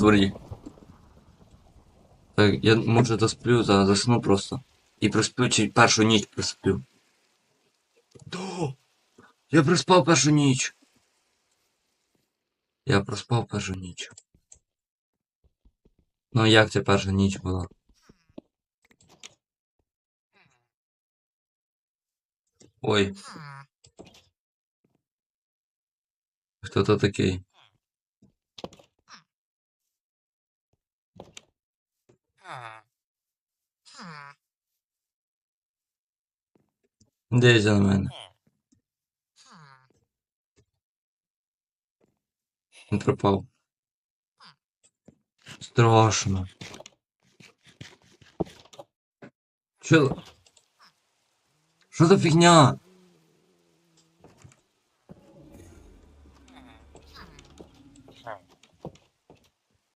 дворі. Так, я може досплю, за- засну просто. І просплю, чи першу ніч просплю. Да! Я проспав першу ніч. Я проспав першу ніч. Ну як це перша ніч була? Ой. Хто то такий? Дивіться на мене. Він пропав. Страшно. Чо? Що за фігня?